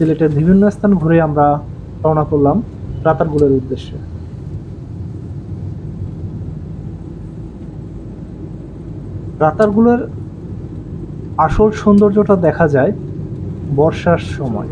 সিলেটের বিভিন্ন স্থান ঘুরে আমরা রওনা করলাম রাতারগুলের উদ্দেশ্যে। রাতারগুলের আসল সৌন্দর্যটা দেখা যায় বর্ষার সময়।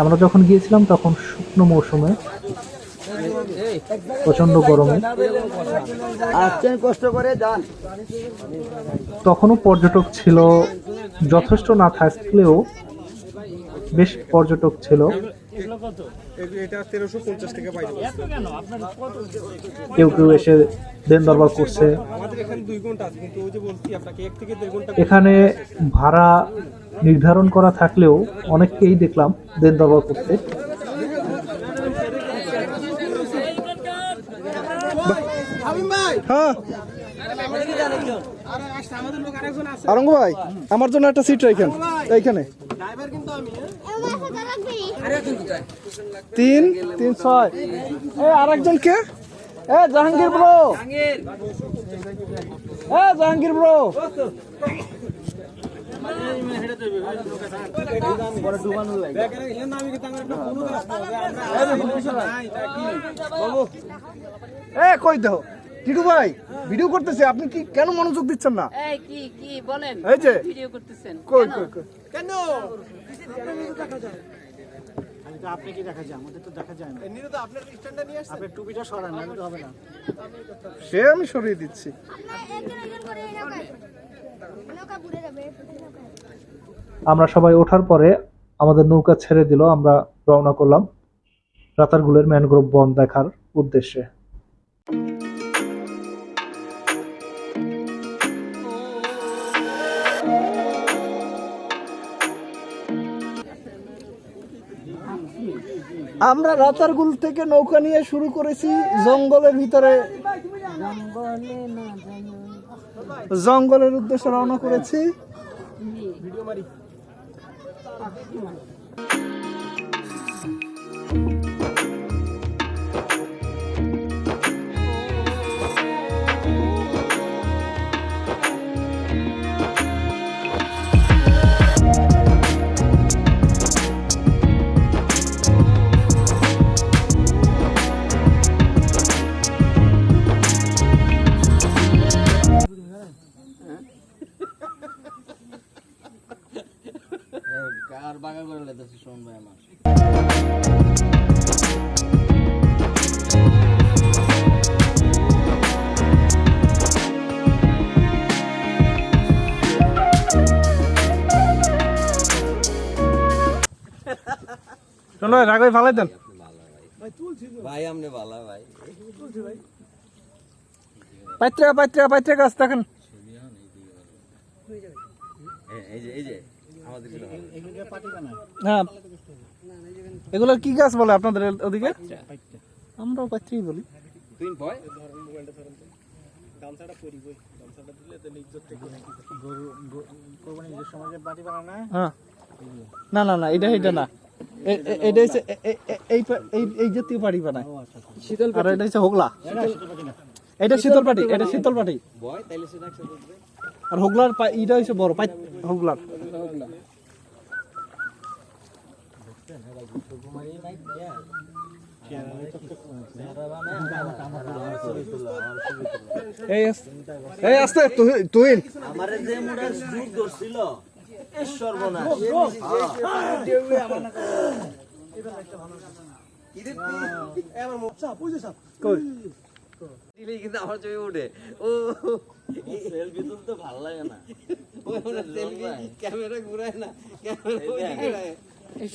আমরা যখন গিয়েছিলাম তখন শুকনো মৌসুমে প্রচণ্ড গরমে। আসছেন কষ্ট করে যান। তখনও পর্যটক ছিল যথেষ্ট না থাকলেও বেশ পর্যটক ছিল। কেউ কেউ এসে দেন দরবার করছে। এখানে দুই ঘণ্টা আছে কিন্তু ওই যে বলছি আপনাকে এক থেকে দেড় ঘণ্টা এখানে ভাড়া নির্ধারণ করা থাকলেও অনেককেই দেখলাম দেন দরবার করতে। হ্যাঁ। আমার জন্য একটা সিট রাখেন এইখানে। তিন তিন, ছয়। এ, আরেকজন কে? এ, জাহাঙ্গীর ব্রো এ, জাহাঙ্গীর ব্রো এ, কই দাও? টিটু ভাই ভিডিও করতেছে আপনি কি কেন মনোযোগ দিচ্ছেন না? এই কি কি বলেন। এই যে। ভিডিও করতেছেন। কই কই কই? কেন? আপনি কি দেখা যায় আমাদের তো দেখা যায় না। এমনি তো আপনার স্ট্যান্ডটা নিয়ে আসছেন? আপনি টুপিটা সরান না তো হবে না। সে আমি সরিয়ে দিচ্ছি। আমরা সবাই ওঠার পরে আমাদের নৌকা ছেড়ে দিল আমরা রওনা করলাম রাতারগুলের ম্যানগ্রোভ বন দেখার উদ্দেশ্যে। আমরা রাতারগুল থেকে নৌকা নিয়ে শুরু করেছি জঙ্গলের ভিতরে। জঙ্গলের উদ্দেশ্যে রওনা করেছি। কার বাগা করে লেতেছে শোন ভাই আমার। চলো রাগই ফালাই দেন। ভাই আমনে ভালো ভাই। পাইত্রা পাইত্রা পাইত্রা গাছ দেখেন। এই যে এই যে। হ্যাঁ। এগুলো কি গাছ বলে আপনাদের ওদিকে? আমরাও পাইত্রাই বলি। ভয় হ্যাঁ। না না না এটা এটা না। এটা হচ্ছে এই এই এই জাতীয় পাটি বানায়। শীতল আর এটা হচ্ছে হোগলা। এটা শীতল পাটি এটা শীতল পাটি আর হোগলার এটা হচ্ছে বড় পাই হোগলার। এই আস- এই আস্তে তুই তুই আমারে যে মুড়ার যুগ ধরছিল এ সর্বনাশ। কই? দিলে কিন্তু আমার ছবি উঠে। ও। সেলফি তুলতে ভালো লাগে না। সেলফি ক্যামেরা ঘুরায় না। ক্যামেরা ওইদিকে ঘুরায়। এই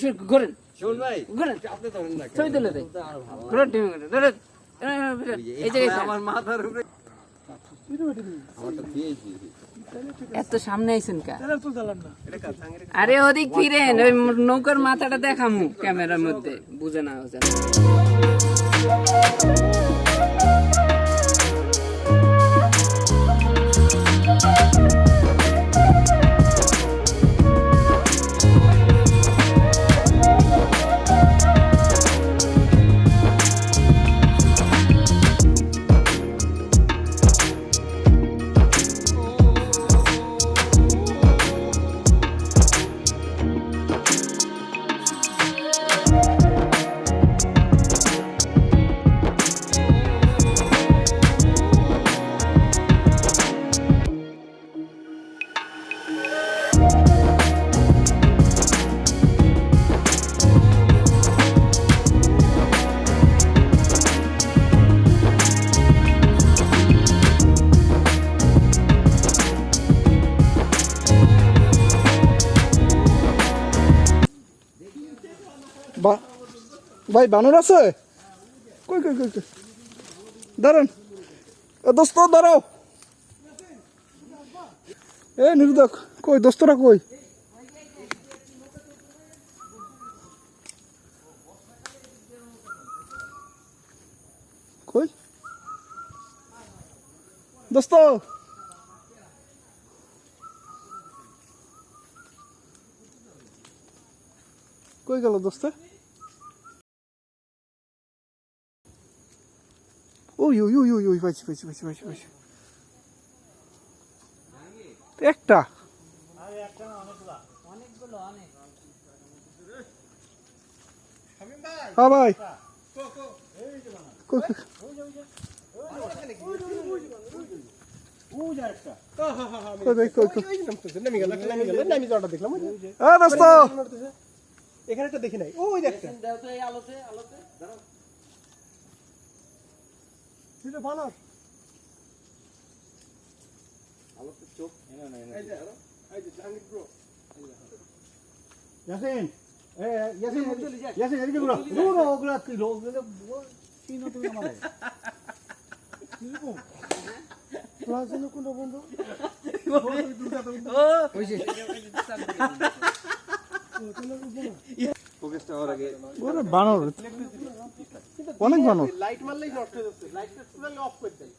শোন ভাই করেন আপনি ধরেন না ছবি তুলে দেয় তুলতে আমার ভালো লাগে। করেন টিভি করেন ধরেন। এই এই জায়গায় জায়গায় আমার মাথার উপরে। এত সামনে আইছেন কা? আরে ওদিক ফিরেন ওই নৌকার মাথাটা দেখামু ক্যামেরার মধ্যে। বুঝে না ভাই, বানর আছে? কই কই কই কই? দাঁড়ান। দোস্ত, দাঁড়াও। এ নিরুদক কই, দোস্তরা কই? কই? দোস্ত। কই গেল দোস্ত? ওই ওই ওই ওই ওই পাইছি পাইছি পাইছি পাইছি পাইছি একটা। হ্যাঁ ভাই। এখানে একটা দেখি নাই। ওই দেখতে দাও তো এই আলোতে আলোতে। দাঁড়াও বানর আলোতে চোখ এই যে এই যে জাহাঙ্গীর ব্রো ইয়াসিন এ ইয়াসিন ইয়াসিন এদিকে ঘুরো। ঘুরো ওগুলা কি লোক কি নতুন আমারে ক্লাসে কোন বন্ধু? ফোকাসটা হওয়ার আগে ওরে বানর। অনেক বানর। লাইট মারলেই নষ্ট হয়ে যাচ্ছে লাইট টোটালি অফ করে দেয়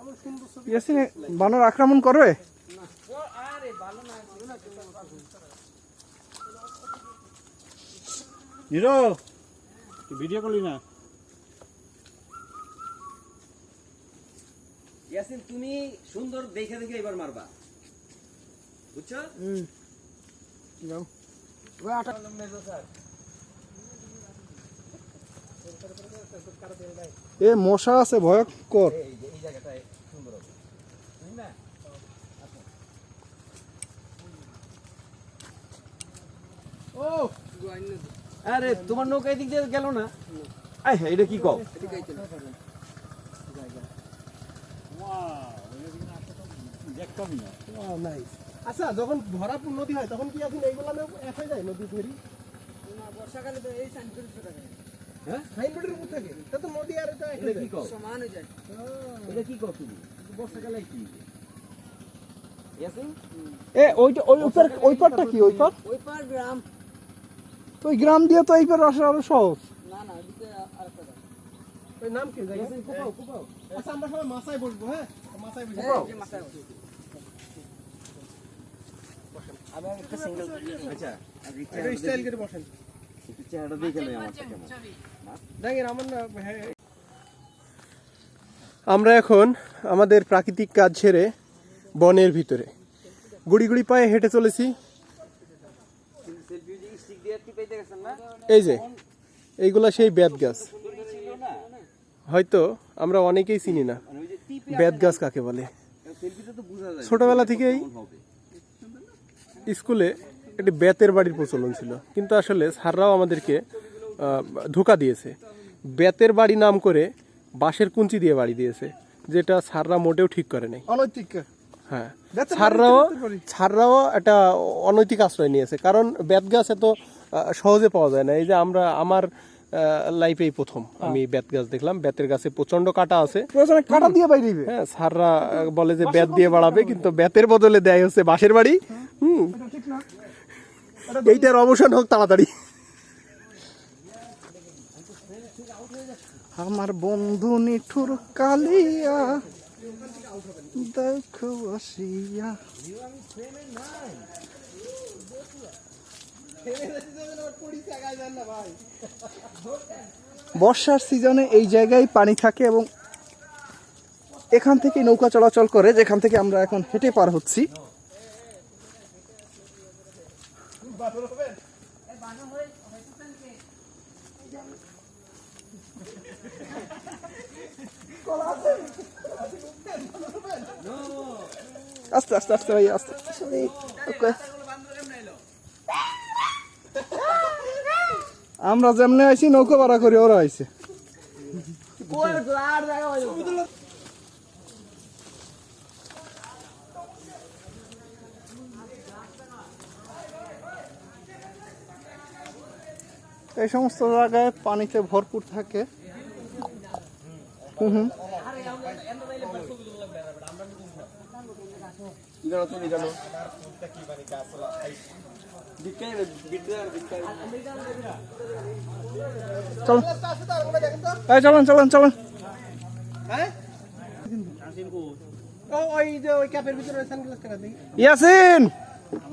এমন সুন্দর ছবি ইয়াসিন বানর আক্রমণ করবে? হিরো ভিডিও করলি না? ইয়াসিন তুমি সুন্দর দেখে দেখে এবার মারবা। বুঝছ? এ মশা আছে ভয়ঙ্কর না? আরে তোমার নৌকা এদিক দিয়ে গেল না? আয় হ্যাঁ এটা কি কও? নাইস আচ্ছা যখন ভরাপুর নদী হয় তখন কি আপনি এইগুলা এক হয়ে যায় নদী ধরি বর্ষাকালে তো এই হ্যাঁ? সাইনবোর্ডের উপর থাকে? তা তো নদী আর এটা এক এটা হয়ে যায়। এটা কি কও তুমি? বর্ষাকালে কি? এ ওইটা ওই ওই ওই পারটা কি? ওই পার ওই পার গ্রাম। ওই গ্রাম দিয়ে তো এই পার আসা আরও সহজ। না না এদিকে আরেকটা ওই নাম কি? জায়গা আচ্ছা আমরা সবাই মাথায় বসবো হ্যাঁ? মাথায় বসবো। এই যে মাথায় বসে। আমি একটা সিঙ্গেল আচ্ছা এটা স্টাইল করে বসেন। একটু চেহারাটা দেখে নেই আমার কেমন? দেখেন আমার না হ্যাঁ। আমরা এখন আমাদের প্রাকৃতিক কাজ ছেড়ে বনের ভিতরে। গুড়ি গুড়ি পায়ে হেঁটে চলেছি। সেলফি স্টিক দিয়ে টিপাইতে গেছেন না এই যে এইগুলা সেই বেত গাছ। হয়তো আমরা অনেকেই চিনি না। মানে বেত গাছ কাকে বলে? সেলফিতে তো বোঝা যায়। ছোটবেলা থেকেই স্কুলে একটি বেতের বাড়ির প্রচলন ছিল। কিন্তু আসলে সাররাও আমাদেরকে ধোকা দিয়েছে। বেতের বাড়ি নাম করে বাঁশের কুঞ্চি দিয়ে বাড়ি দিয়েছে যেটা সাররা মোটেও ঠিক করে নাই। অনৈতিক। হ্যাঁ। সাররাও। ছাড়রাও একটা অনৈতিক আশ্রয় নিয়েছে কারণ বেত গাছ এত সহজে পাওয়া যায় না। এই যে আমরা আমার লাইফেই প্রথম। আমি বেত গাছ দেখলাম। বেতের গাছে প্রচণ্ড কাটা আছে। কাটা দিয়ে বাইরে হ্যাঁ স্যাররা বলে যে বেত দিয়ে বাড়াবে কিন্তু বেতের বদলে দেয় হচ্ছে বাঁশের বাড়ি। হুম। এইটার অবসান হোক তাড়াতাড়ি। আমার বন্ধু নিঠুর কালিয়া দেখো আসিয়া বর্ষার সিজনে এই জায়গায় পানি থাকে এবং এখান থেকে নৌকা চলাচল করে, যেখান থেকে আমরা এখন হেঁটে পার হচ্ছি আস্তে আস্তে আস্তে ভাই আস্তে ওকে। আমরা যেমনে আইছি, নৌকা ভাড়া করে, ওরা আইছে। এই সমস্ত জায়গায় পানিতে ভরপুর থাকে। হুম হুম। চলেন চলেন চলেন। ইয়াসিন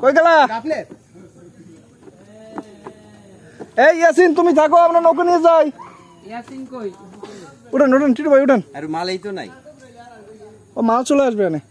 কই গেলা? এই ইয়াসিন তুমি থাকো আমরা নৌকা নিয়ে যাই। ইয়াসিন কই? উঠেন উঠেন টিটু ভাই উঠেন। আর মালেই তো নাই। ও মাল চলে আসবে এনে।